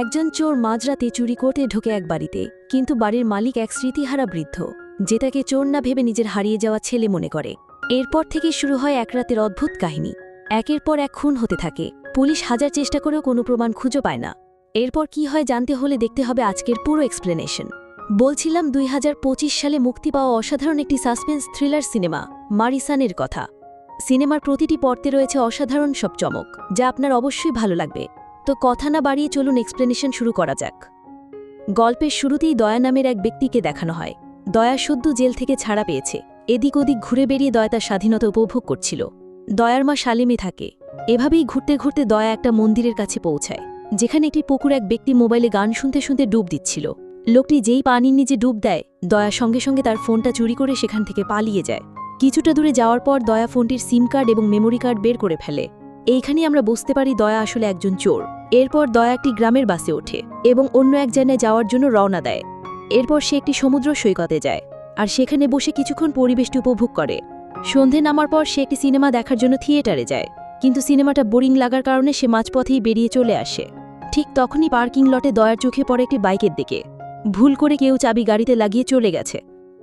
একজন চোর মাঝরাতে চুরি করতে ঢোকে এক বাড়িতে, কিন্তু বাড়ির মালিক এক স্মৃতিহারা বৃদ্ধ, যেটাকে চোর না ভেবে নিজের হারিয়ে যাওয়া ছেলে মনে করে। এরপর থেকে শুরু হয় এক রাতের অদ্ভুত কাহিনী। একের পর এক খুন হতে থাকে। পুলিশ হাজার চেষ্টা করেও কোনো প্রমাণ খুঁজে পায় না। এরপর কি হয় জানতে হলে দেখতে হবে আজকের পুরো এক্সপ্লেনেশন বলছিলাম দুই হাজার পঁচিশ সালে মুক্তি পাওয়া অসাধারণ একটি সাসপেন্স থ্রিলার সিনেমা মারিসানের কথা। সিনেমার প্রতিটি পর্তে রয়েছে অসাধারণ সব চমক, যা আপনার অবশ্যই ভালো লাগবে। তো কথা না বাড়িয়ে চলুন এক্সপ্লেনেশন শুরু করা যাক। গল্পের শুরুতেই দয়া নামের এক ব্যক্তিকে দেখানো হয়। দয়া সদ্য জেল থেকে ছাড়া পেয়েছে। এদিক ওদিক ঘুরে বেরিয়ে দয়া তার স্বাধীনতা উপভোগ করছিল। দয়ার মা শালিমে থাকে। এভাবেই ঘুরতে ঘুরতে দয়া একটা মন্দিরের কাছে পৌঁছায়, যেখানে একটি পুকুর এক ব্যক্তি মোবাইলে গান শুনতে শুনতে ডুব দিচ্ছিল। লোকটি যেই পানির নিচে ডুব দেয়, দয়া সঙ্গে সঙ্গে তার ফোনটা চুরি করে সেখান থেকে পালিয়ে যায়। কিছুটা দূরে যাওয়ার পর দয়া ফোনটির সিম কার্ড এবং মেমোরি কার্ড বের করে ফেলে। এইখানেই আমরা বুঝতে পারি দয়া আসলে একজন চোর। এরপর দয়া একটি গ্রামের বাসে ওঠে এবং অন্য এক জায়গায় যাওয়ার জন্য রওনা দেয়। এরপর সে একটি সমুদ্র সৈকতে যায় আর সেখানে বসে কিছুক্ষণ পরিবেশটি উপভোগ করে। সন্ধে নামার পর সে একটি সিনেমা দেখার জন্য থিয়েটারে যায়, কিন্তু সিনেমাটা বোরিং লাগার কারণে সে মাঝপথেই বেরিয়ে চলে আসে। ঠিক তখনই পার্কিং লটে দয়ার চোখে পড়ে একটি বাইকের দিকে। ভুল করে কেউ চাবি গাড়িতে লাগিয়ে চলে গেছে।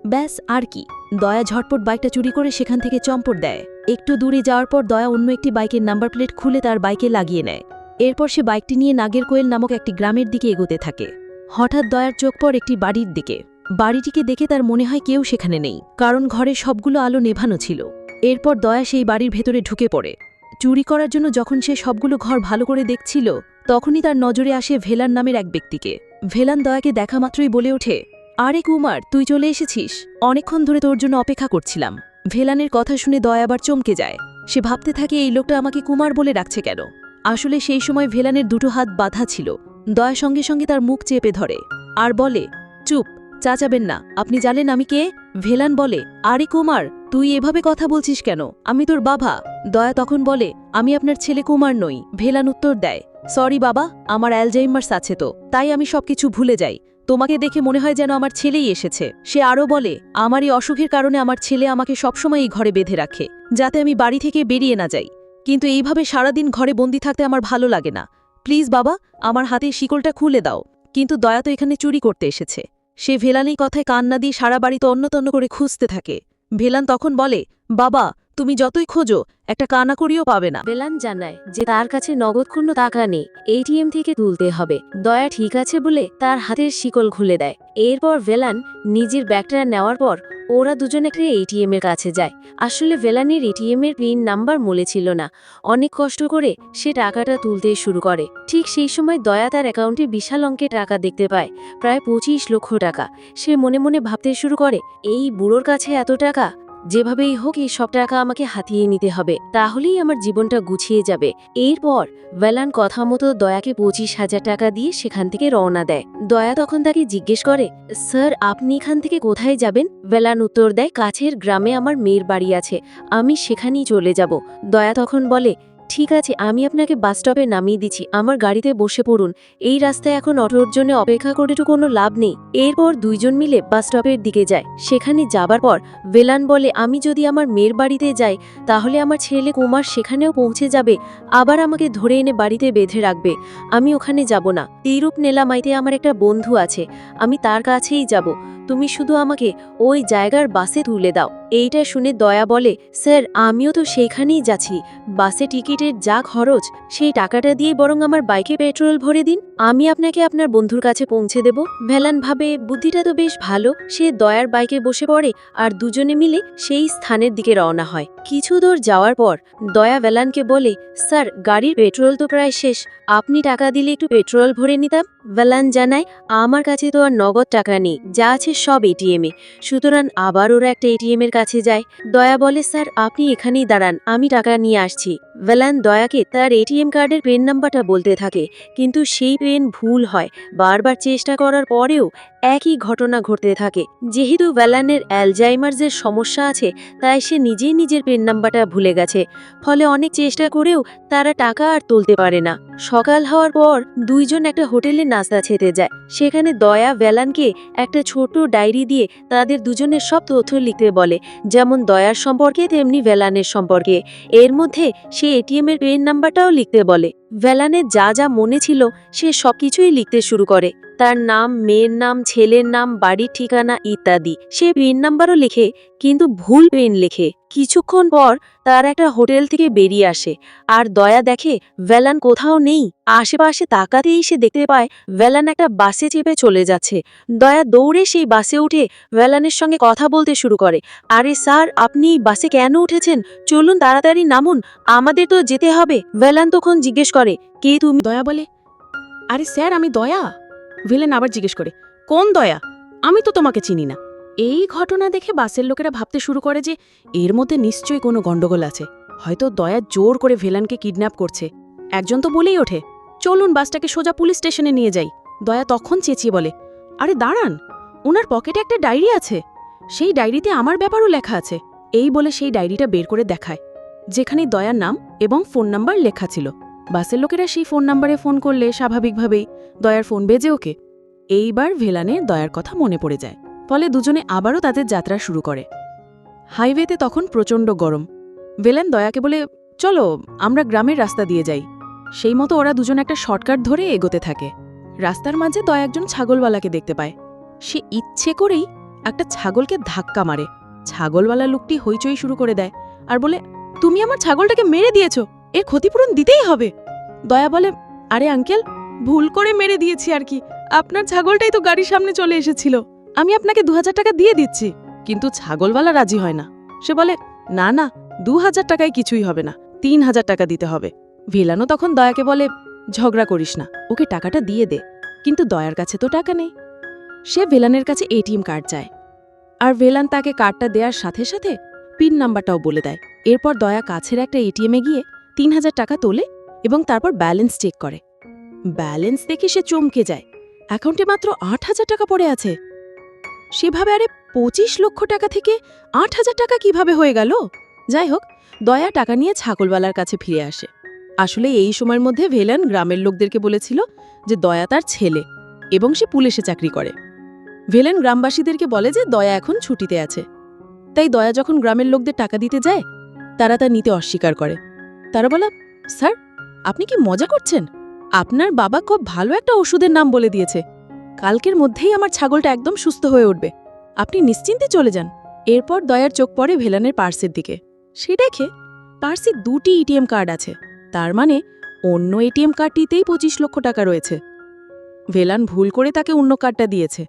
ব্যাস, আর কি? দয়া ঝটপট বাইকটা চুরি করে সেখান থেকে চম্পট দেয়। একটু দূরে যাওয়ার পর দয়া অন্য একটি বাইকের নাম্বার প্লেট খুলে তার বাইকে লাগিয়ে নেয়। এরপর সে বাইকটি নিয়ে নাগের কোয়েল নামক একটি গ্রামের দিকে এগোতে থাকে। হঠাৎ দয়ার চোখ পড় একটি বাড়ির দিকে। বাড়িটিকে দেখে তার মনে হয় কেউ সেখানে নেই, কারণ ঘরে সবগুলো আলো নেভানো ছিল। এরপর দয়া সেই বাড়ির ভেতরে ঢুকে পড়ে। চুরি করার জন্য যখন সে সবগুলো ঘর ভালো করে দেখছিল, তখনই তার নজরে আসে ভেলান নামের এক ব্যক্তিকে। ভেলান দয়াকে দেখা মাত্রই বলে ওঠে, আরে কুমার, তুই চলে এসেছিস? অনেকক্ষণ ধরে তোর জন্য অপেক্ষা করছিলাম। ভেলানের কথা শুনে দয়া আবার চমকে যায়। সে ভাবতে থাকে, এই লোকটা আমাকে কুমার বলে ডাকছে কেন? আসলে সেই সময় ভেলানের দুটো হাত বাঁধা ছিল। দয়া সঙ্গে সঙ্গে তার মুখ চেপে ধরে। আর বলে, চুপ, চাচাবেন না। আপনি জানেন আমি কে? ভেলান বলে, আরে কুমার, তুই এভাবে কথা বলছিস কেন? আমি তোর বাবা। দয়া তখন বলে, আমি আপনার ছেলে কুমার নই। ভেলান উত্তর দেয়, সরি বাবা, আমার অ্যালজাইমার্স আছে তো, তাই আমি সবকিছু ভুলে যাই। তোমাকে দেখে মনে হয় যেন আমার ছেলেই এসেছে। সে আরও বলে আমার এই অসুখের কারণে আমার ছেলে আমাকে সবসময় এই ঘরে বেঁধে রাখে, যাতে আমি বাড়ি থেকে বেরিয়ে না যাই। কিন্তু এইভাবে সারাদিন ঘরে বন্দি থাকতে আমার ভালো লাগে না। প্লিজ বাবা, আমার হাতে শিকলটা খুলে দাও। কিন্তু দয়া তো এখানে চুরি করতে এসেছে। সে ভেলানের কথায় কান্না দিয়ে সারা বাড়িতে অন্যতন্য করে খুঁজতে থাকে। ভেলান তখন বলে, বাবা, তুমি যতই খোঁজো, একটা কানাকড়িও পাবে না। বেলান জানায় যে তার কাছে নগদ কোনো টাকা নেই। এটিএম থেকে তুলতে হবে। দয়া ঠিক আছে বলে তার হাতের শিকল খুলে দেয়। এরপর ভেলান নিজের ব্যাগটা নেওয়ার পর ওরা দুজনে একটা এটিএম এর কাছে যায়। আসলে ভেলানের এটিএম এর পিন নাম্বার মলে ছিল না। অনেক কষ্ট করে সে টাকাটা তুলতে শুরু করে। ঠিক সেই সময় দয়া তার অ্যাকাউন্টে বিশাল অঙ্কের টাকা দেখতে পায়, প্রায় পঁচিশ লক্ষ টাকা। সে মনে মনে ভাবতে শুরু করে, এই বুড়োর কাছে এত টাকা? যেভাবেই হোক এই সব টাকা আমাকে হাতিয়ে নিতে হবে, তাহলেই আমার জীবনটা গুছিয়ে যাবে। এরপর ভেলান কথা মতো দয়াকে পঁচিশ হাজার টাকা দিয়ে সেখান থেকে রওনা দেয়। দয়া তখন তাকে জিজ্ঞেস করে, স্যার, আপনি এখান থেকে কোথায় যাবেন? ভেলান উত্তর দেয়, কাছের গ্রামে আমার মেয়ের বাড়ি আছে, আমি সেখানেই চলে যাব। দয়া তখন বলে ঠিক আছে, আমি আপনাকে বাস স্টপে নামিয়ে দিচ্ছি, আমার গাড়িতে বসে পড়ুন। এই রাস্তায় এখন অটোর জন্য অপেক্ষা করে তো কোনো লাভ নেই। এরপর দুইজন মিলে বাস স্টপের দিকে যায়। সেখানে যাবার পর ভেলান বলে, আমি যদি আমার মেয়ের বাড়িতে যাই, তাহলে আমার ছেলে কুমার সেখানেও পৌঁছে যাবে। আবার আমাকে ধরে এনে বাড়িতে বেঁধে রাখবে। আমি ওখানে যাব না। এইরূপ নেলামাইতে আমার একটা বন্ধু আছে। আমি তার কাছেই যাব। তুমি শুধু আমাকে ওই জায়গার বাসে তুলে দাও। এইটা শুনে দয়া বলে, স্যার, আমিও তো সেইখানেই যাচ্ছি। বাসে টিকিটের যা খরচ, সেই টাকাটা দিয়ে বরং আমার বাইকে পেট্রোল ভরে দিন। আমি আপনাকে আপনার বন্ধুর কাছে পৌঁছে দেব। ভেলান ভাবে, বুদ্ধিটা তো বেশ ভালো। সে দয়ার বাইকে বসে পড়ে আর দুজনে মিলে সেই স্থানের দিকে রওনা হয়। কিছু দূর যাওয়ার পর দয়া ভেলানকে বলে, স্যার, গাড়ির পেট্রোল তো প্রায় শেষ। আপনি টাকা দিলে একটু পেট্রোল ভরে নিতাম? ভেলান জানায়, আমার কাছে তো আর নগদ টাকা নেই। যা আছে সব এটিএমে সুতরাং আবার ওরা একটা এটিএম এর কাছে যায়। দয়া বলে, স্যার, আপনি এখানেই দাঁড়ান, আমি টাকা নিয়ে আসছি। ভেলান দয়াকে তার এটিএম কার্ডের পেন নাম্বারটা বলতে থাকে, কিন্তু সেই পেন ভুল হয়। বারবার চেষ্টা করার পরেও একই ঘটনা ঘটতে থাকে। যেহেতু ভ্যালানের অ্যালজাইমার্সের সমস্যা আছে, তাই সে নিজেই নিজের পেন নাম্বারটা ভুলে গেছে। ফলে অনেক চেষ্টা করেও তারা টাকা আর তুলতে পারে না। সকাল হওয়ার পর দুইজন একটা হোটেলে নাস্তা খেতে যায়। সেখানে দয়া ভ্যালানকে একটা ছোট ডায়েরি দিয়ে তাদের দুজনের সব তথ্য লিখতে বলে। যেমন দয়ার সম্পর্কে, তেমনি ভ্যালানের সম্পর্কে। এর মধ্যে সে এটিএম এর পেন নাম্বারটাও লিখতে বলে। ভ্যালানের যা যা মনে ছিল, সে সবকিছুই লিখতে শুরু করে। তার নাম, মেয়ের নাম, ছেলের নাম, বাড়ির ঠিকানা ইত্যাদি। সে পেন নাম্বারও লেখে, কিন্তু ভুল পেন লেখে। কিছুক্ষণ পর তার একটা হোটেল থেকে বেরিয়ে আসে। আর দয়া দেখে, ভ্যালান কোথাও নেই। আশেপাশে তাকাতেই সে দেখতে পায়, ভ্যালান একটা বাসে চেপে চলে যাচ্ছে। দয়া দৌড়ে সেই বাসে উঠে ভ্যালানের সঙ্গে কথা বলতে শুরু করে। আরে স্যার, আপনি বাসে কেন উঠেছেন? চলুন তাড়াতাড়ি নামুন। আমাদের তো যেতে হবে। ভ্যালান তখন জিজ্ঞেস করে, কে তুমি? দয়া বলে, আরে স্যার, আমি দয়া। ভিলেন আবার জিজ্ঞেস করে, কোন দয়া? আমি তো তোমাকে চিনি না। এই ঘটনা দেখে বাসের লোকেরা ভাবতে শুরু করে যে এর মধ্যে নিশ্চয়ই কোনো গণ্ডগোল আছে। হয়তো দয়া জোর করে ভেলানকে কিডন্যাপ করছে। একজন তো বলেই ওঠে, চলুন বাসটাকে সোজা পুলিশ স্টেশনে নিয়ে যাই। দয়া তখন চেঁচিয়ে বলে, আরে দাঁড়ান, ওনার পকেটে একটা ডায়েরি আছে। সেই ডায়েরিতে আমার ব্যাপারও লেখা আছে। এই বলে সেই ডায়েরিটা বের করে দেখায়, যেখানে দয়ার নাম এবং ফোন নাম্বার লেখা ছিল। বাসের লোকেরা সেই ফোন নাম্বারে ফোন করলে স্বাভাবিকভাবেই দয়ার ফোন বেজে ওকে। এইবার ভেলানে দয়ার কথা মনে পড়ে যায়, ফলে দুজনে আবারও তাদের যাত্রা শুরু করে। হাইওয়েতে তখন প্রচণ্ড গরম। ভেলেন দয়াকে বলে, চলো, আমরা গ্রামের রাস্তা দিয়ে যাই। সেই মতো ওরা দুজন একটা শর্টকাট ধরে এগোতে থাকে। রাস্তার মাঝে দয়া একজন ছাগলওয়ালাকে দেখতে পায়। সে ইচ্ছে করেই একটা ছাগলকে ধাক্কা মারে। ছাগলওয়ালা লোকটি হইচই শুরু করে দেয় আর বলে, তুমি আমার ছাগলটাকে মেরে দিয়েছ? এর ক্ষতিপূরণ দিতেই হবে। দয়া বলে, আরে আঙ্কেল, ভুল করে মেরে দিয়েছি আর কি। আপনার ছাগলটাই তো গাড়ির সামনে চলে এসেছিল। আমি আপনাকে দু হাজার টাকা দিয়ে দিচ্ছি। কিন্তু ছাগলওয়ালা রাজি হয় না। সে বলে, না না দু হাজার টাকায় কিছুই হবে না। তিন হাজার টাকা দিতে হবে। ভেলানো তখন দয়াকে বলে, ঝগড়া করিস না, ওকে টাকাটা দিয়ে দে। কিন্তু দয়ার কাছে তো টাকা নেই। সে ভেলানের কাছে এটিএম কার্ড চায়। আর ভেলান তাকে কার্ডটা দেওয়ার সাথে সাথে পিন নাম্বারটাও বলে দেয়। এরপর দয়া কাছের একটা এটিএমে গিয়ে তিন হাজার টাকা তোলে এবং তারপর ব্যালেন্স চেক করে। ব্যালেন্স দেখে সে চমকে যায়। অ্যাকাউন্টে মাত্র আট হাজার টাকা পড়ে আছে। সেভাবে আরে পঁচিশ লক্ষ টাকা থেকে আট হাজার টাকা কীভাবে হয়ে গেল? যাই হোক, দয়া টাকা নিয়ে ছাগলওয়ালার কাছে ফিরে আসে। আসলে এই সময়ের মধ্যে ভেলান গ্রামের লোকদেরকে বলেছিল যে দয়া তার ছেলে এবং সে পুলিশে চাকরি করে। ভেলেন গ্রামবাসীদেরকে বলে যে দয়া এখন ছুটিতে আছে। তাই দয়া যখন গ্রামের লোকদের টাকা দিতে যায়, তারা তা নিতে অস্বীকার করে। তারা বলে, স্যার, আপনি কি মজা করছেন? আপনার বাবা খুব ভালো একটা ওষুধের নাম বলে দিয়েছে। কালকের মধ্যেই আমার ছাগলটা একদম সুস্থ হয়ে উঠবে। আপনি নিশ্চিন্তে চলে যান। এরপর দয়ার চোখ পড়ে ভেলানের পার্সের দিকে। সে দেখে পার্সে দুটি এটিএম কার্ড আছে। তার মানে অন্য এটিএম কার্ডটিতেই পঁচিশ লক্ষ টাকা রয়েছে। ভেলান ভুল করে তাকে অন্য কার্ডটা দিয়েছে।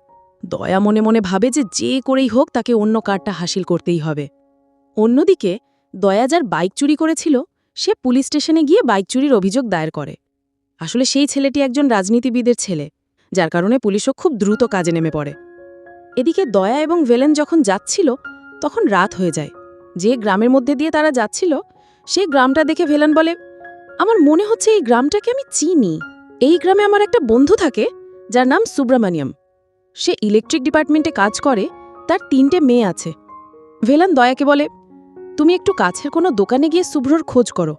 দয়া মনে মনে ভাবে যে যে করেই হোক তাকে অন্য কার্ডটা হাসিল করতেই হবে। অন্যদিকে দয়া যার বাইক চুরি করেছিল সে পুলিশ স্টেশনে গিয়ে বাইক চুরির অভিযোগ দায়ের করে। আসলে সেই ছেলেটি একজন রাজনীতিবিদের ছেলে, যার কারণে পুলিশও খুব দ্রুত কাজে নেমে পড়ে। এদিকে দয়া এবং ভেলেন যখন যাচ্ছিল, তখন রাত হয়ে যায়। যে গ্রামের মধ্যে দিয়ে তারা যাচ্ছিল সেই গ্রামটা দেখে ভেলেন বলে, আমার মনে হচ্ছে এই গ্রামটাকে আমি চিনি। এই গ্রামে আমার একটা বন্ধু থাকে, যার নাম সুব্রমণিয়ম। সে ইলেকট্রিক ডিপার্টমেন্টে কাজ করে, তার তিনটে মেয়ে আছে। ভেলান দয়াকে বলে তুমি একটু কাছের কোনো দোকানে গিয়ে শুভ্রর খোঁজ করো।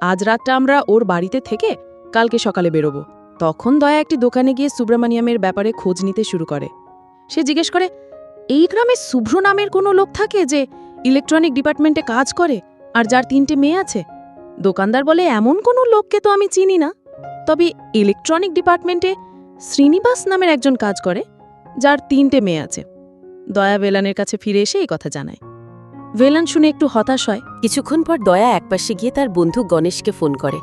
আজ রাতটা আমরা ওর বাড়িতে থেকে কালকে সকালে বেরোবো। তখন দয়া একটি দোকানে গিয়ে সুব্রমণিয়ামের ব্যাপারে খোঁজ নিতে শুরু করে। সে জিজ্ঞেস করে, এই গ্রামে শুভ্র নামের কোনো লোক থাকে যে ইলেকট্রনিক ডিপার্টমেন্টে কাজ করে আর যার তিনটে মেয়ে আছে? দোকানদার বলে, এমন কোনো লোককে তো আমি চিনি না। তবে ইলেকট্রনিক ডিপার্টমেন্টে শ্রীনিবাস নামের একজন কাজ করে, যার তিনটে মেয়ে আছে। দয়া বেলানের কাছে ফিরে এসে এই কথা জানায়। ভেলান শুনে একটু হতাশ হয়। কিছুক্ষণ পর দয়া একপাশে গিয়ে তার বন্ধু গণেশকে ফোন করে।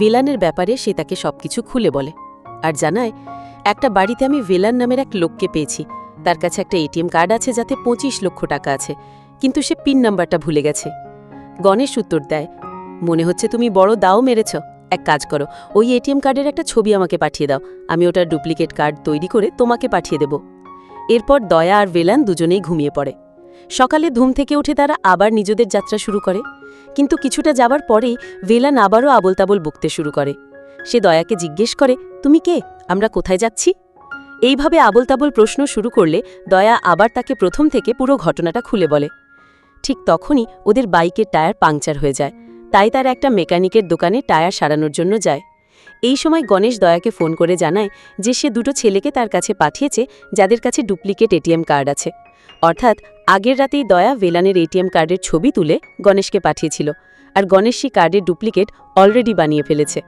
ভেলানের ব্যাপারে সে তাকে সবকিছু খুলে বলে আর জানায়, একটা বাড়িতে আমি ভেলান নামের এক লোককে পেয়েছি। তার কাছে একটা এটিএম কার্ড আছে যাতে পঁচিশ লক্ষ টাকা আছে, কিন্তু সে পিন নাম্বারটা ভুলে গেছে। গণেশ উত্তর দেয়, মনে হচ্ছে তুমি বড় দাও মেরেছ। এক কাজ করো, ওই এটিএম কার্ডের একটা ছবি আমাকে পাঠিয়ে দাও। আমি ওটার ডুপ্লিকেট কার্ড তৈরি করে তোমাকে পাঠিয়ে দেব। এরপর দয়া আর ভেলান দুজনেই ঘুমিয়ে পড়ে। সকালে ধুম থেকে উঠে তারা আবার নিজেদের যাত্রা শুরু করে। কিন্তু কিছুটা যাবার পরেই ভেলান আবারও আবল তাবল বকতে শুরু করে। সে দয়াকে জিজ্ঞেস করে, তুমি কে? আমরা কোথায় যাচ্ছি? এইভাবে আবল তাবল প্রশ্ন শুরু করলে দয়া আবার তাকে প্রথম থেকে পুরো ঘটনাটা খুলে বলে। ঠিক তখনই ওদের বাইকের টায়ার পাংচার হয়ে যায়। তাই তার একটা মেকানিকের দোকানে টায়ার সারানোর জন্য যায়। এই সময় গণেশ দয়াকে ফোন করে জানায় যে সে দুটো ছেলেকে তার কাছে পাঠিয়েছে, যাদের কাছে ডুপ্লিকেট এটিএম কার্ড আছে। অর্থাৎ আগের রাতেই দয়া ভেলানের এটিএম কার্ডের ছবি তুলে গণেশকে পাঠিয়েছিল, আর গণেশ সেই কার্ডের ডুপ্লিকেট অলরেডি বানিয়ে ফেলেছে।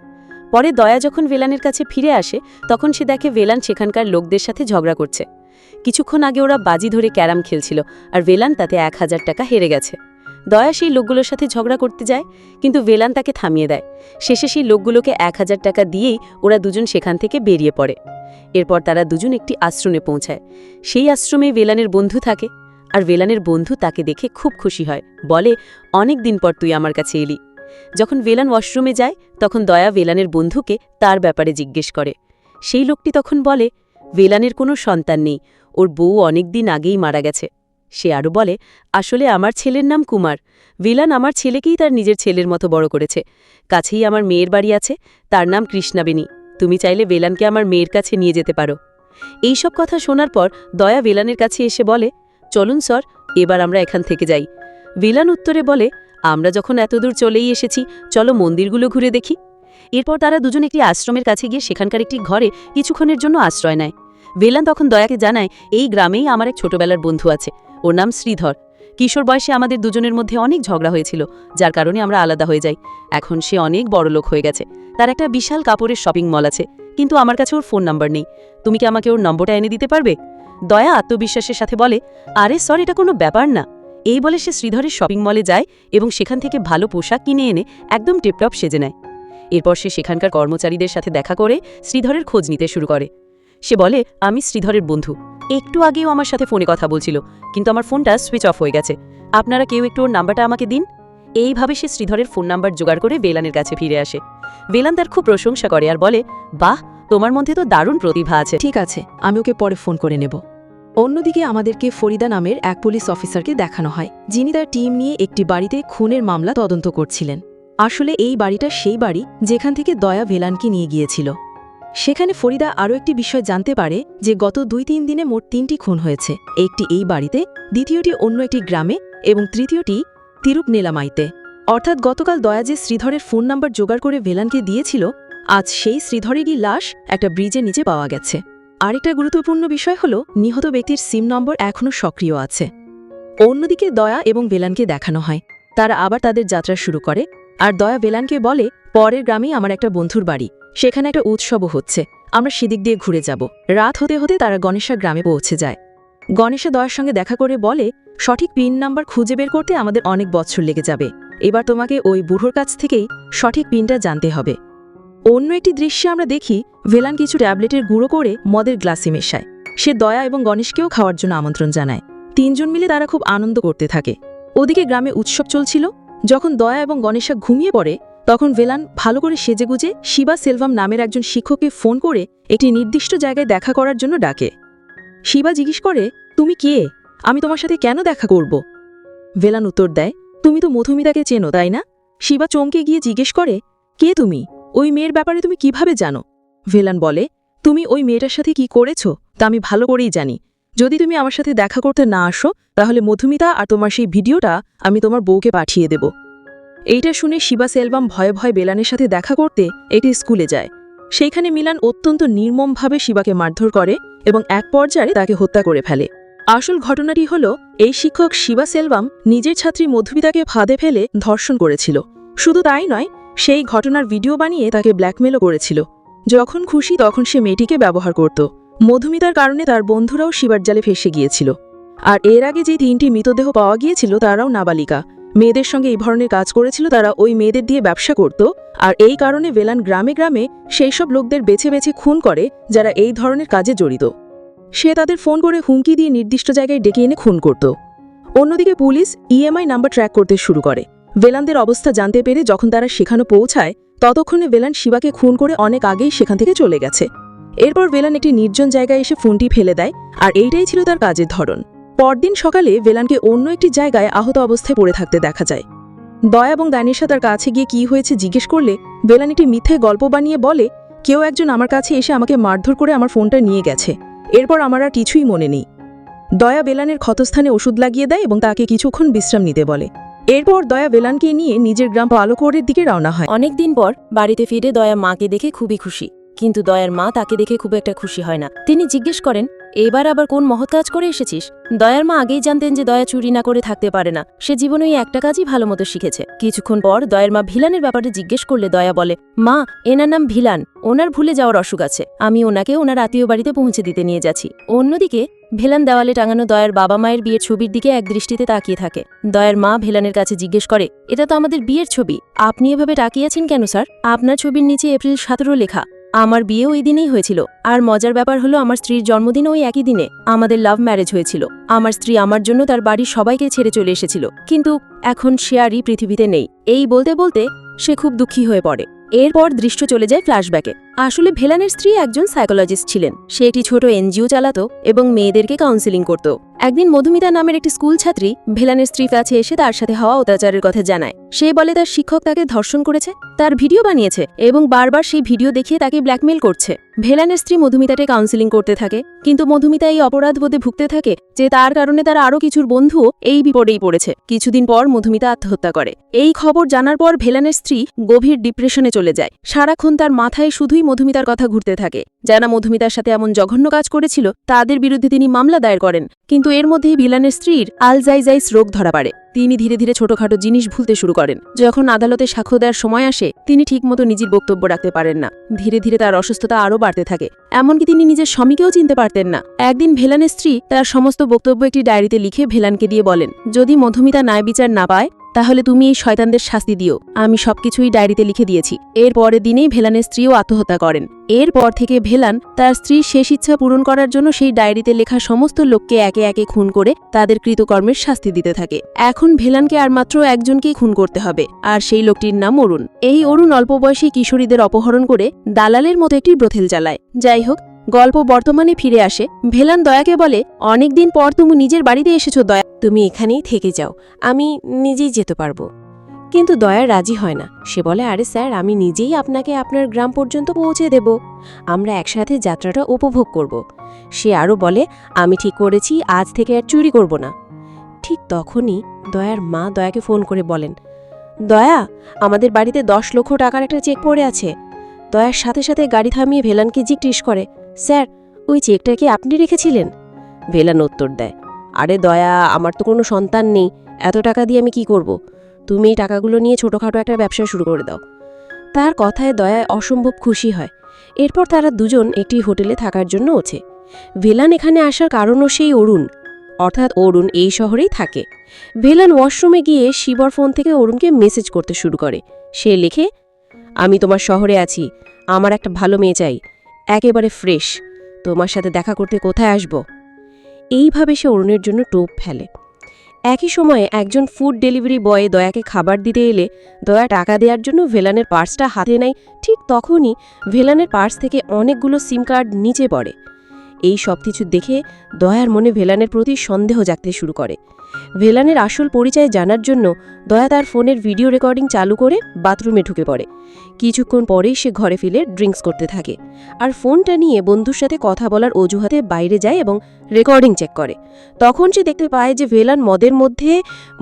পরে দয়া যখন ভেলানের কাছে ফিরে আসে, তখন সে দেখে ভেলান সেখানকার লোকদের সাথে ঝগড়া করছে। কিছুক্ষণ আগে ওরা বাজি ধরে ক্যারাম খেলছিল, আর ভেলান তাতে এক হাজার টাকা হেরে গেছে। দয়া সেই লোকগুলোর সাথে ঝগড়া করতে যায়, কিন্তু ভেলান তাকে থামিয়ে দেয়। শেষে সেই লোকগুলোকে এক হাজার টাকা দিয়েই ওরা দুজন সেখান থেকে বেরিয়ে পড়ে। এরপর তারা দুজন একটি আশ্রমে পৌঁছায়। সেই আশ্রমে ভেলানের বন্ধু থাকে, আর ভেলানের বন্ধু তাকে দেখে খুব খুশি হয়, বলে, অনেক দিন পর তুই আমার কাছে এলি। যখন ভেলান ওয়াশরুমে যায়, তখন দয়া ভেলানের বন্ধুকে তার ব্যাপারে জিজ্ঞেস করে। সেই লোকটি তখন বলে, ভেলানের কোনো সন্তান নেই, ওর বউ অনেক দিন আগেই মারা গেছে। সে আরও বলে, আসলে আমার ছেলের নাম কুমার। ভিলান আমার ছেলেকেই তার নিজের ছেলের মতো বড় করেছে। কাছেই আমার মেয়ের বাড়ি আছে, তার নাম কৃষ্ণাবেনী তুমি চাইলে ভেলানকে আমার মেয়ের কাছে নিয়ে যেতে পারো। এই সব কথা শোনার পর দয়া ভেলানের কাছে এসে বলে, চলুন স্যার, এবার আমরা এখান থেকে যাই। ভেলান উত্তরে বলে, আমরা যখন এতদূর চলেই এসেছি, চলো মন্দিরগুলো ঘুরে দেখি। এরপর তারা দুজন একটি আশ্রমের কাছে গিয়ে সেখানকার একটি ঘরে কিছুক্ষণের জন্য আশ্রয় নেয়। ভেলান তখন দয়াকে জানায়, এই গ্রামেই আমার এক ছোটবেলার বন্ধু আছে। ওর নাম শ্রীধর। কিশোর বয়সে আমাদের দুজনের মধ্যে অনেক ঝগড়া হয়েছিল, যার কারণে আমরা আলাদা হয়ে যাই। এখন সে অনেক বড়লোক হয়ে গেছে। তার একটা বিশাল কাপড়ের শপিং মল আছে, কিন্তু আমার কাছে ওর ফোন নাম্বার নেই। তুমি কি আমাকে ওর নম্বরটা এনে দিতে পারবে? দয়া আত্মবিশ্বাসের সাথে বলে, আরে সর এটা কোনো ব্যাপার না। এই বলে সে শ্রীধরের শপিং মলে যায় এবং সেখান থেকে ভালো পোশাক কিনে এনে একদম টিপটপ সেজে নেয়। এরপর সে সেখানকার কর্মচারীদের সাথে দেখা করে শ্রীধরের খোঁজ নিতে শুরু করে। সে বলে, আমি শ্রীধরের বন্ধু। একটু আগেও আমার সাথে ফোনে কথা বলছিল, কিন্তু আমার ফোনটা সুইচ অফ হয়ে গেছে। আপনারা কেউ একটু ওর নাম্বারটা আমাকে দিন? এইভাবে সে শ্রীধরের ফোন নাম্বার জোগাড় করে বেলানের কাছে ফিরে আসে। বেলান তার খুব প্রশংসা করে আর বলে, বাহ, তোমার মধ্যে তো দারুণ প্রতিভা আছে। ঠিক আছে, আমি ওকে পরে ফোন করে নেব। অন্যদিকে আমাদেরকে ফরিদা নামের এক পুলিশ অফিসারকে দেখানো হয়, যিনি তার টিম নিয়ে একটি বাড়িতে খুনের মামলা তদন্ত করছিলেন। আসলে এই বাড়িটা সেই বাড়ি যেখান থেকে দয়া ভেলানকে নিয়ে গিয়েছিল। সেখানে ফরিদা আরও একটি বিষয় জানতে পারে যে গত দুই তিন দিনে মোট তিনটি খুন হয়েছে, একটি এই বাড়িতে, দ্বিতীয়টি অন্য একটি গ্রামে এবং তৃতীয়টি তিরুপ নেলামাইতে অর্থাৎ গতকাল দয়া যে শ্রীধরের ফোন নাম্বার জোগাড় করে ভেলানকে দিয়েছিল, আজ সেই শ্রীধরেরই লাশ একটা ব্রিজের নিচে পাওয়া গেছে। আরেকটা গুরুত্বপূর্ণ বিষয় হল, নিহত ব্যক্তির সিম নম্বর এখনও সক্রিয় আছে। অন্যদিকে দয়া এবং বেলানকে দেখানো হয়। তারা আবার তাদের যাত্রা শুরু করে। আর দয়া বেলানকে বলে, পরের গ্রামেই আমার একটা বন্ধুর বাড়ি। সেখানে একটা উৎসবও হচ্ছে। আমরা সেদিক দিয়ে ঘুরে যাব। রাত হতে হতে তারা গণেশা গ্রামে পৌঁছে যায়। গণেশা দয়ার সঙ্গে দেখা করে বলে, সঠিক পিন নাম্বার খুঁজে বের করতে আমাদের অনেক বছর লেগে যাবে। এবার তোমাকে ওই বুড়োর কাছ থেকেই সঠিক পিনটা জানতে হবে। অন্য একটি দৃশ্যে আমরা দেখি, ভেলান কিছু ট্যাবলেটের গুঁড়ো করে মদের গ্লাসে মেশায়। সে দয়া এবং গণেশকেও খাওয়ার জন্য আমন্ত্রণ জানায়। তিনজন মিলে তারা খুব আনন্দ করতে থাকে। ওদিকে গ্রামে উৎসব চলছিল। যখন দয়া এবং গণেশা ঘুমিয়ে পড়ে তখন ভেলান ভালো করে সেজেগুজে শিবা সেলভাম নামের একজন শিক্ষককে ফোন করে একটি নির্দিষ্ট জায়গায় দেখা করার জন্য ডাকে। শিবা জিজ্ঞেস করে, তুমি কে? আমি তোমার সাথে কেন দেখা করব? ভেলান উত্তর দেয়, তুমি তো মধুমিতাকে চেনো, তাই না? শিবা চমকে গিয়ে জিজ্ঞেস করে, কে তুমি? ওই মেয়ের ব্যাপারে তুমি কীভাবে জানো? ভেলান বলে, তুমি ওই মেয়েটার সাথে কি করেছ? তা আমি ভালো করেই জানি। যদি তুমি আমার সাথে দেখা করতে না আসো, তাহলে মধুমিতা আর তোমার সেই ভিডিওটা আমি তোমার বউকে পাঠিয়ে দেব। এইটা শুনে শিবা সেলবাম ভয়ে ভয়ে বেলানের সাথে দেখা করতে একটি স্কুলে যায়। সেইখানে মিলান অত্যন্ত নির্মমভাবে শিবাকে মারধর করে এবং এক পর্যায়ে তাকে হত্যা করে ফেলে। আসল ঘটনাটি হল, এই শিক্ষক শিবা সেলবাম নিজের ছাত্রী মধুমিতাকে ফাঁদে ফেলে ধর্ষণ করেছিল। শুধু তাই নয়, সেই ঘটনার ভিডিও বানিয়ে তাকে ব্ল্যাকমেলও করেছিল। যখন খুশি তখন সে মেয়েটিকে ব্যবহার করত। মধুমিতার কারণে তার বন্ধুরাও শিবার জালে ফেসে গিয়েছিল। আর এর আগে যে তিনটি মৃতদেহ পাওয়া গিয়েছিল তারাও নাবালিকা। মেয়েদের সঙ্গে এই ধরনের কাজ করেছিল, তারা ওই মেয়েদের দিয়ে ব্যবসা করত। আর এই কারণে ভেলান গ্রামে গ্রামে সেই সব লোকদের বেছে বেছে খুন করে, যারা এই ধরনের কাজে জড়িত। সে তাদের ফোন করে হুমকি দিয়ে নির্দিষ্ট জায়গায় ডেকে এনে খুন করত। অন্যদিকে পুলিশ ইএমআই নাম্বার ট্র্যাক করতে শুরু করে। ভেলানদের অবস্থা জানতে পেরে যখন তারা সেখানে পৌঁছায়, ততক্ষণে ভেলান শিবাকে খুন করে অনেক আগেই সেখান থেকে চলে গেছে। এরপর ভেলান একটি নির্জন জায়গায় এসে ফোনটি ফেলে দেয়, আর এইটাই ছিল তার কাজের ধরন। পরদিন সকালে ভেলানকে অন্য একটি জায়গায় আহত অবস্থায় পড়ে থাকতে দেখা যায়। দয়া এবং দানিশা তার কাছে গিয়ে কি হয়েছে জিজ্ঞেস করলে ভেলান একটি মিথ্যে গল্প বানিয়ে বলে, কেউ একজন আমার কাছে এসে আমাকে মারধর করে আমার ফোনটা নিয়ে গেছে। এরপর আমার আর কিছুই মনে নেই। দয়া বেলানের ক্ষতস্থানে ওষুধ লাগিয়ে দেয় এবং তাকে কিছুক্ষণ বিশ্রাম নিতে বলে। এরপর দয়া বেলানকে নিয়ে নিজের গ্রাম পালকোরের দিকে রওনা হয়। অনেকদিন পর বাড়িতে ফিরে দয়া মাকে দেখে খুবই খুশি। কিন্তু দয়ার মা তাকে দেখে খুব একটা খুশি হয় না। তিনি জিজ্ঞেস করেন এবার আবার কোন মহৎ কাজ করে এসেছিস? দয়ার মা আগেই জানতেন যে দয়া চুরি না করে থাকতে পারে না। সে জীবনে একটা কাজই ভালো মতো শিখেছে। কিছুক্ষণ পর দয়ার মা ভিলানের ব্যাপারে জিজ্ঞেস করলে দয়া বলে, মা, এনার নাম ভিলান। ওনার ভুলে যাওয়ার অসুখ আছে। আমি ওনাকে ওনার আত্মীয় বাড়িতে পৌঁছে দিতে নিয়ে যাচ্ছি। অন্যদিকে, ভেলান দেওয়ালে টাঙানো দয়ার বাবা মায়ের বিয়ের ছবির দিকে এক দৃষ্টিতে তাকিয়ে থাকে। দয়ার মা ভেলানের কাছে জিজ্ঞেস করে, এটা তো আমাদের বিয়ের ছবি। আপনি এভাবে তাকিয়েছেন কেন, স্যার? আপনার ছবির নিচে এপ্রিল সতেরো লেখা। আমার বিয়ে ওই দিনেই হয়েছিল, আর মজার ব্যাপার হলো আমার স্ত্রীর জন্মদিন ওই একই দিনে, আমাদের লাভ ম্যারেজ হয়েছিল। আমার স্ত্রী আমার জন্য তার বাড়ির সবাইকে ছেড়ে চলে এসেছিল, কিন্তু এখন সে আরই পৃথিবীতে নেই। এই বলতে বলতে সে খুব দুঃখী হয়ে পড়ে। এরপর দৃশ্য চলে যায় ফ্ল্যাশব্যাকে আসলে ভেলানের স্ত্রী একজন সাইকোলজিস্ট ছিলেন। সে একটি ছোট এনজিও চালাত এবং মেয়েদেরকে কাউন্সিলিং করত। একদিন মধুমিতা নামের একটি স্কুল ছাত্রী ভেলানের স্ত্রীর কাছে এসে তার সাথে হওয়া অত্যাচারের কথা জানায়। সে বলে, তার শিক্ষক তাকে ধর্ষণ করেছে, তার ভিডিও বানিয়েছে এবং বারবার সেই ভিডিও দেখিয়ে তাকে ব্ল্যাকমেল করছে। ভেলানের স্ত্রী মধুমিতাকে কাউন্সিলিং করতে থাকে, কিন্তু মধুমিতা এই অপরাধ বোধে ভুগতে থাকে যে তার কারণে তার আরও কিছুর বন্ধুও এই বিপদেই পড়েছে। কিছুদিন পর মধুমিতা আত্মহত্যা করে। এই খবর জানার পর ভেলানের স্ত্রী গভীর ডিপ্রেশনে চলে যায়। সারাক্ষণ তার মাথায় শুধুই মধুমিতার কথা ঘুরতে থাকে। যারা মধুমিতার সাথে এমন জঘন্য কাজ করেছিল, তাদের বিরুদ্ধে তিনি মামলা দায়ের করেন। কিন্তু এর মধ্যেই ভিলানের স্ত্রীর আলজাইজাইস রোগ ধরা পড়ে। তিনি ধীরে ধীরে ছোটখাটো জিনিস ভুলতে শুরু করেন। যখন আদালতে সাক্ষ্য দেওয়ার সময় আসে, তিনি ঠিকমতো নিজের বক্তব্য রাখতে পারেন না। ধীরে ধীরে তার অসুস্থতা আরও বাড়তে থাকে। এমনকি তিনি নিজের স্বামীকেও চিনতে পারতেন না। একদিন ভেলানের স্ত্রী তার সমস্ত বক্তব্য একটি ডায়েরিতে লিখে ভেলানকে দিয়ে বলেন, যদি মধুমিতা ন্যায় বিচার না পায় তাহলে তুমি এই শয়তানদের শাস্তি দিও। আমি সবকিছুই ডায়েরিতে লিখে দিয়েছি। এর পরের দিনেই ভেলানের স্ত্রীও আত্মহত্যা করেন। এরপর থেকে ভেলান তার স্ত্রীর শেষ ইচ্ছা পূরণ করার জন্য সেই ডায়েরিতে লেখা সমস্ত লোককে একে একে খুন করে তাদের কৃতকর্মের শাস্তি দিতে থাকে। এখন ভেলানকে আর মাত্র একজনকেই খুন করতে হবে, আর সেই লোকটির নাম অরুণ। এই অরুণ অল্প বয়সী কিশোরীদের অপহরণ করে দালালের মতো একটি ব্রথেল চালায়। যাই হোক গল্প বর্তমানে ফিরে আসে। ভেলান দয়াকে বলে, অনেকদিন পর তুমি নিজের বাড়িতে এসেছ দয়া। তুমি এখানেই থেকে যাও। আমি নিজেই যেতে পারব। কিন্তু দয়া রাজি হয় না। সে বলে, আরে স্যার, আমি নিজেই আপনাকে আপনার গ্রাম পর্যন্ত পৌঁছে দেব। আমরা একসাথে যাত্রাটা উপভোগ করব। সে আরও বলে, আমি ঠিক করেছি, আজ থেকে আর চুরি করব না। ঠিক তখনই দয়ার মা দয়াকে ফোন করে বলেন, দয়া, আমাদের বাড়িতে দশ লক্ষ টাকার একটা চেক পড়ে আছে। দয়ার সাথে সাথে গাড়ি থামিয়ে ভেলানকে জিজ্ঞেস করে স্যার, ওই চেকটা কি আপনি রেখেছিলেন? ভেলান উত্তর দেয়, আরে দয়া, আমার তো কোনো সন্তান নেই, এত টাকা দিয়ে আমি কি করব? তুমি এই টাকাগুলো নিয়ে ছোটোখাটো একটা ব্যবসা শুরু করে দাও। তার কথায় দয়ায় অসম্ভব খুশি হয়। এরপর তারা দুজন একটি হোটেলে থাকার জন্য ওঠে। ভেলান এখানে আসার কারণও সেই অরুণ। অর্থাৎ অরুণ এই শহরেই থাকে। ভেলান ওয়াশরুমে গিয়ে শিবর ফোন থেকে অরুণকে মেসেজ করতে শুরু করে। সে লেখে, আমি তোমার শহরে আছি। আমার একটা ভালো মেয়ে চাই। একেবারে ফ্রেশ। তোমার সাথে দেখা করতে কোথায় আসব? এইভাবে সে অরুণের জন্য টোপ ফেলে। একই সময়ে একজন ফুড ডেলিভারি বয় দয়াকে খাবার দিতে এলে দয়া টাকা দেওয়ার জন্য ভেলানের পার্সটা হাতে নেয়। ঠিক তখনই ভেলানের পার্স থেকে অনেকগুলো সিম কার্ড নিচে পড়ে। এই সব কিছু দেখে দয়ার মনে ভেলানের প্রতি সন্দেহ জাগতে শুরু করে। ভেলানের আসল পরিচয় জানার জন্য দয়া তার ফোনের ভিডিও রেকর্ডিং চালু করে বাথরুমে ঢুকে পড়ে। কিছুক্ষণ পরেই সে ঘরে ফিরে ড্রিঙ্কস করতে থাকে আর ফোনটা নিয়ে বন্ধুর সাথে কথা বলার অজুহাতে বাইরে যায় এবং রেকর্ডিং চেক করে। তখন সে দেখতে পায় যে ভেলান মদের মধ্যে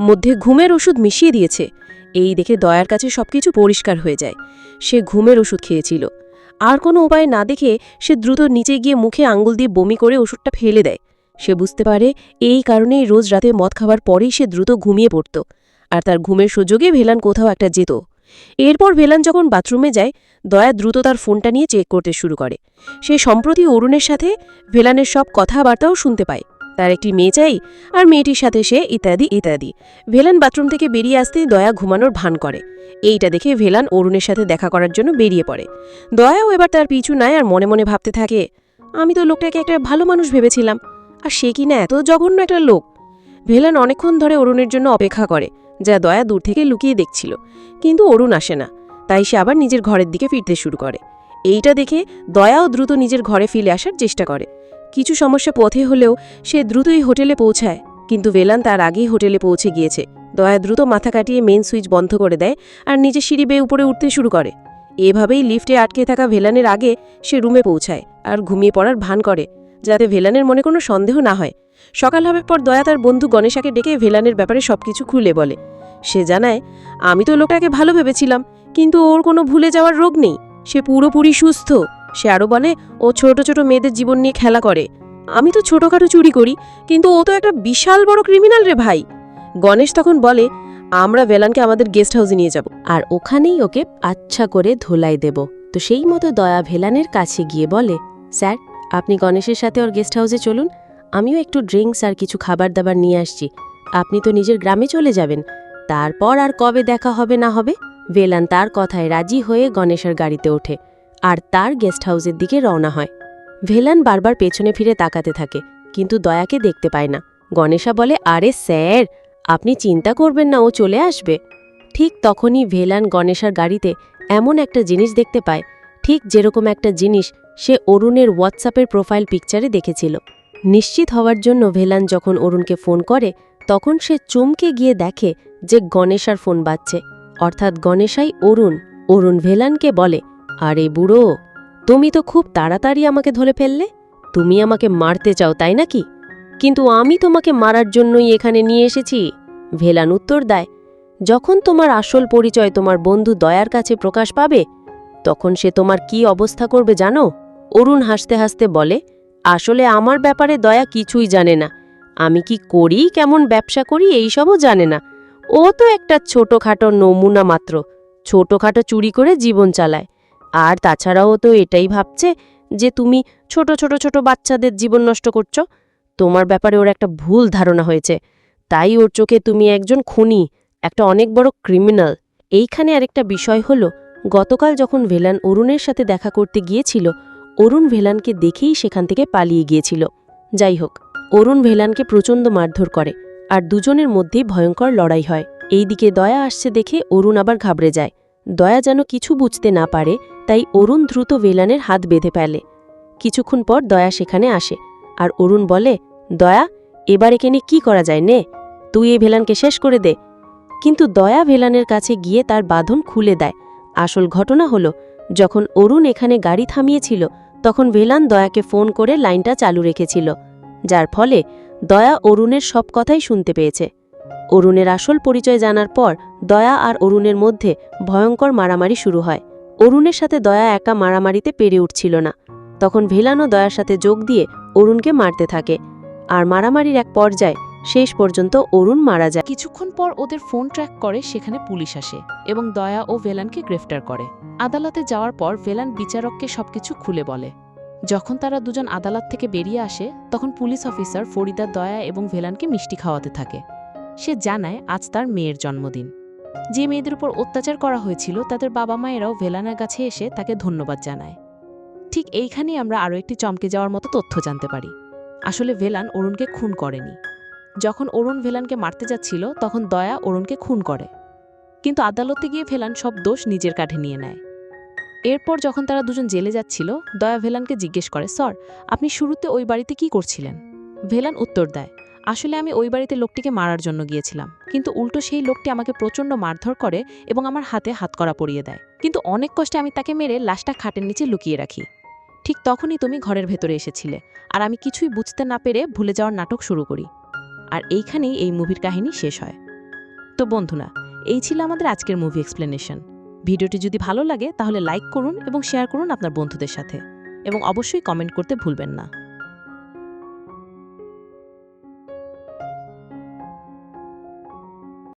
মধ্যে ঘুমের ওষুধ মিশিয়ে দিয়েছে। এই দেখে দয়ার কাছে সবকিছু পরিষ্কার হয়ে যায়। সে ঘুমের ওষুধ খেয়েছিল। আর কোনো উপায় না দেখে সে দ্রুত নিচে গিয়ে মুখে আঙ্গুল দিয়ে বমি করে ওষুধটা ফেলে দেয়। সে বুঝতে পারে এই কারণেই রোজ রাতে মদ খাবার পরেই সে দ্রুত ঘুমিয়ে পড়ত। আর তার ঘুমের সুযোগে ভেলান কোথাও একটা যেত। এরপর ভেলান যখন বাথরুমে যায়, দয়া দ্রুত তার ফোনটা নিয়ে চেক করতে শুরু করে। সে সম্প্রতি অরুণের সাথে ভেলানের সব কথাবার্তাও শুনতে পায়। তার একটি মেয়ে চাই আর মেয়েটির সাথে সে ইত্যাদি ইত্যাদি। ভেলান বাথরুম থেকে বেরিয়ে আসতেই দয়া ঘুমানোর ভান করে। এইটা দেখে ভেলান অরুণের সাথে দেখা করার জন্য বেরিয়ে পড়ে। দয়াও এবার তার পিছু নেয় আর মনে মনে ভাবতে থাকে, আমি তো লোকটাকে একটা ভালো মানুষ ভেবেছিলাম, আর সে কিনা এত জঘন্য একটা লোক? ভেলান অনেকক্ষণ ধরে অরুণের জন্য অপেক্ষা করে, যা দয়া দূর থেকে লুকিয়ে দেখছিল। কিন্তু অরুণ আসে না, তাই সে আবার নিজের ঘরের দিকে ফিরতে শুরু করে। এইটা দেখে দয়াও দ্রুত নিজের ঘরে ফিরে আসার চেষ্টা করে। কিছু সমস্যা পথে হলেও সে দ্রুতই হোটেলে পৌঁছায়, কিন্তু ভেলান তার আগেই হোটেলে পৌঁছে গিয়েছে। দয়া দ্রুত মাথা কাটিয়ে মেন সুইচ বন্ধ করে দেয় আর নিজের সিঁড়ি বেয়ে উপরে উঠতে শুরু করে। এভাবেই লিফটে আটকে থাকা ভেলানের আগে সে রুমে পৌঁছায় আর ঘুমিয়ে পড়ার ভান করে, যাতে ভেলানের মনে কোনো সন্দেহ না হয়। সকাল হবার পর দয়া তার বন্ধু গণেশাকে ডেকে ভেলানের ব্যাপারে সবকিছু খুলে বলে। সে জানায়, আমি তো লোকটাকে ভালো ভেবেছিলাম, কিন্তু ওর কোনো ভুলে যাওয়ার রোগ নেই। সে পুরোপুরি সুস্থ। সে আরও বলে, ও ছোট ছোট মেয়েদের জীবন নিয়ে খেলা করে। আমি তো ছোটখাটো চুরি করি, কিন্তু ও তো একটা বিশাল বড় ক্রিমিনাল রে ভাই। গণেশ তখন বলে, আমরা ভেলানকে আমাদের গেস্ট হাউসে নিয়ে যাব। আর ওখানেই ওকে আচ্ছা করে ধোলাই দেব। তো সেই মতো দয়া ভেলানের কাছে গিয়ে বলে, স্যার, আপনি গণেশের সাথে ওর গেস্ট হাউসে চলুন। আমিও একটু ড্রিঙ্কস আর কিছু খাবার দাবার নিয়ে আসছি। আপনি তো নিজের গ্রামে চলে যাবেন। তারপর আর কবে দেখা হবে না হবে, ভেলান তার কথায় রাজি হয়ে গণেশের গাড়িতে ওঠে। আর তার গেস্ট হাউসের দিকে রওনা হয়। ভেলান বারবার পেছনে ফিরে তাকাতে থাকে, কিন্তু দয়াকে দেখতে পায় না। গণেশা বলে, আরে স্যার, আপনি চিন্তা করবেন না, ও চলে আসবে। ঠিক তখনই ভেলান গণেশার গাড়িতে এমন একটা জিনিস দেখতে পায়, ঠিক যেরকম একটা জিনিস সে অরুণের হোয়াটসঅ্যাপের প্রোফাইল পিকচারে দেখেছিল। নিশ্চিত হওয়ার জন্য ভেলান যখন অরুণকে ফোন করে, তখন সে চমকে গিয়ে দেখে যে গণেশার ফোন বাজছে। অর্থাৎ গণেশাই অরুণ। অরুণ ভেলানকে বলে আরে বুড়ো, তুমি তো খুব তাড়াতাড়ি আমাকে ধরে ফেললে। তুমি আমাকে মারতে চাও, তাই নাকি? কিন্তু আমি তোমাকে মারার জন্যই এখানে নিয়ে এসেছি। ভেলান উত্তর দেয়, যখন তোমার আসল পরিচয় তোমার বন্ধু দয়ার কাছে প্রকাশ পাবে, তখন সে তোমার কি অবস্থা করবে জানো? অরুণ হাসতে হাসতে বলে, আসলে আমার ব্যাপারে দয়া কিছুই জানে না। আমি কি করি, কেমন ব্যবসা করি, এইসবও জানে না। ও তো একটা ছোটখাটো নমুনা মাত্র। ছোটখাটো চুরি করে জীবন চালায়। আর তাছাড়াও তো এটাই ভাবছে যে তুমি ছোট ছোট ছোট বাচ্চাদের জীবন নষ্ট করছ। তোমার ব্যাপারে ওর একটা ভুল ধারণা হয়েছে। তাই ওর চোখে তুমি একজন খুনি, একটা অনেক বড় ক্রিমিনাল। এইখানে আরেকটা বিষয় হলো, গতকাল যখন ভেলান অরুণের সাথে দেখা করতে গিয়েছিল, অরুণ ভেলানকে দেখেই সেখান থেকে পালিয়ে গিয়েছিল। যাই হোক, অরুণ ভেলানকে প্রচণ্ড মারধর করে, আর দুজনের মধ্যেই ভয়ঙ্কর লড়াই হয়। এইদিকে দয়া আসছে দেখে অরুণ আবার ঘাবড়ে যায়। দয়া যেন কিছু বুঝতে না পারে, তাই অরুণ দ্রুত ভেলানের হাত বেঁধে ফেলে। কিছুক্ষণ পর দয়া সেখানে আসে, আর অরুণ বলে, দয়া, এবার একে নিয়ে কী করা যায় নে? তুই এই ভেলানকে শেষ করে দে। কিন্তু দয়া ভেলানের কাছে গিয়ে তার বাঁধন খুলে দেয়। আসল ঘটনা হলো, যখন অরুণ এখানে গাড়ি থামিয়েছিল, তখন ভেলান দয়াকে ফোন করে লাইনটা চালু রেখেছিল, যার ফলে দয়া অরুণের সব কথাই শুনতে পেয়েছে। অরুণের আসল পরিচয় জানার পর দয়া আর অরুণের মধ্যে ভয়ঙ্কর মারামারি শুরু হয়। অরুণের সাথে দয়া একা মারামারিতে পেরে উঠছিল না। তখন ভেলানও দয়ার সাথে যোগ দিয়ে অরুণকে মারতে থাকে। আর মারামারির এক পর্যায়ে শেষ পর্যন্ত অরুণ মারা যায়। কিছুক্ষণ পর ওদের ফোন ট্র্যাক করে সেখানে পুলিশ আসে এবং দয়া ও ভেলানকে গ্রেফতার করে। আদালতে যাওয়ার পর ভেলান বিচারককে সবকিছু খুলে বলে। যখন তারা দুজন আদালত থেকে বেরিয়ে আসে, তখন পুলিশ অফিসার ফরিদা, দয়া এবং ভেলানকে মিষ্টি খাওয়াতে থাকে। সে জানায় আজ তার মেয়ের জন্মদিন। যে মেয়েদের উপর অত্যাচার করা হয়েছিল, তাদের বাবা মায়েরাও ভেলানের কাছে এসে তাকে ধন্যবাদ জানায়। ঠিক এইখানেই আমরা আরও একটি চমকে যাওয়ার মতো তথ্য জানতে পারি। আসলে ভেলান অরুণকে খুন করেনি। যখন অরুণ ভেলানকে মারতে যাচ্ছিল, তখন দয়া অরুণকে খুন করে। কিন্তু আদালতে গিয়ে ভেলান সব দোষ নিজের কাঁধে নিয়ে নেয়। এরপর যখন তারা দুজন জেলে যাচ্ছিল, দয়া ভেলানকে জিজ্ঞেস করে, স্যার, আপনি শুরুতে ওই বাড়িতে কি করছিলেন? ভেলান উত্তর দেয় আসলে আমি ওই বাড়িতে লোকটিকে মারার জন্য গিয়েছিলাম। কিন্তু উল্টো সেই লোকটি আমাকে প্রচণ্ড মারধর করে এবং আমার হাতে হাতকড়া পরিয়ে দেয়। কিন্তু অনেক কষ্টে আমি তাকে মেরে লাশটা খাটের নিচে লুকিয়ে রাখি। ঠিক তখনই তুমি ঘরের ভেতরে এসেছিলে আর আমি কিছুই বুঝতে না পেরে ভুলে যাওয়ার নাটক শুরু করি। আর এইখানেই এই মুভির কাহিনী শেষ হয়। তো বন্ধুরা, এই ছিল আমাদের আজকের মুভি এক্সপ্লেনেশন। ভিডিওটি যদি ভালো লাগে তাহলে লাইক করুন এবং শেয়ার করুন আপনার বন্ধুদের সাথে। এবং অবশ্যই কমেন্ট করতে ভুলবেন না।